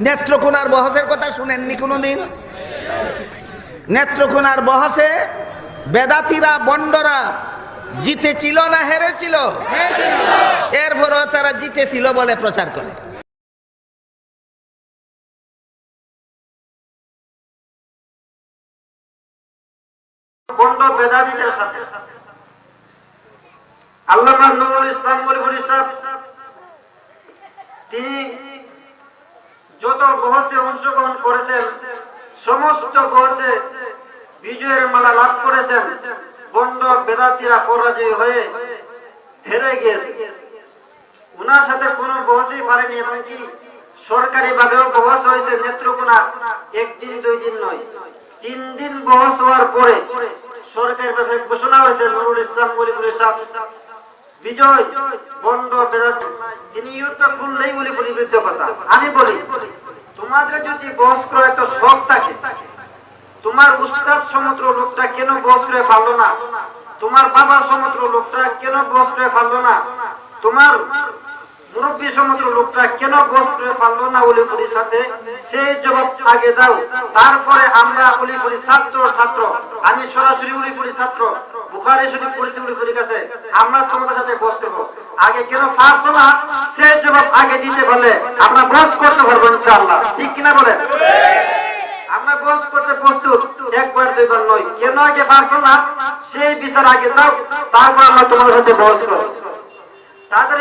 নেত্রকোনার বহসের কথা শুনেননি কোনোদিন? নেত্রকোনার বহসে বেদাতিরা, বন্ডরা জিতেছিল না হেরেছিল? এরপরও তারা জিতেছিল বলে প্রচার করে। আল্লাহ নুরুল ইসলাম তিনি যত বহসে অংশগ্রহণ করেছেন। সমস্ত বহসে বিজয়ের মালা লাভ করেছেন। বন্ড বেদাতিরা পরাজয় হয়ে হেরে গিয়েছে। ওনার সাথে কোনো বহসই পারেনি, এমনকি সরকারি ভাবেও বহস হয়েছে নেত্রকোনা একদিন, দুই দিন নয়। তিন দিন বহস হওয়ার পরে সরকারি ভাবে ঘোষণা হয়েছে, নুরুল ইসলাম গরিবুল ইসলাম বিজয়, বন্ড বেদাতি তিনি ইউটিউব খুললেই বলি বিরুদ্ধে কথা। আমি বলি তোমাদের যদি বহস করার এত শখ থাকে, তোমার উস্তাদ সমুদ্র লোকটা কেন বস করে পারল না? তোমার বাবার সমুদ্র লোকটা কেন বস করে পারল না? তোমার মুরব্বী সমুদ্র লোকটা কেন বস করে পারল না অলিপুরির সাথে? সেই জবাব আগে দাও। তারপরে আমরা অলিপুরি ছাত্র ছাত্র। আমি সরাসরি অলিপুরি ছাত্র। বুখারি শরীফ অলিপুরির গেছে আমরা তোমাদের সাথে করব। আগে কেন পারছ না সে জবাব আগে দিতে বলে আমরা করতে পারব ইনশাআল্লাহ। ঠিক কিনা সেই বিচার আগে দাও, তারপর আমরা তোমাদের সাথে বস করো তাদের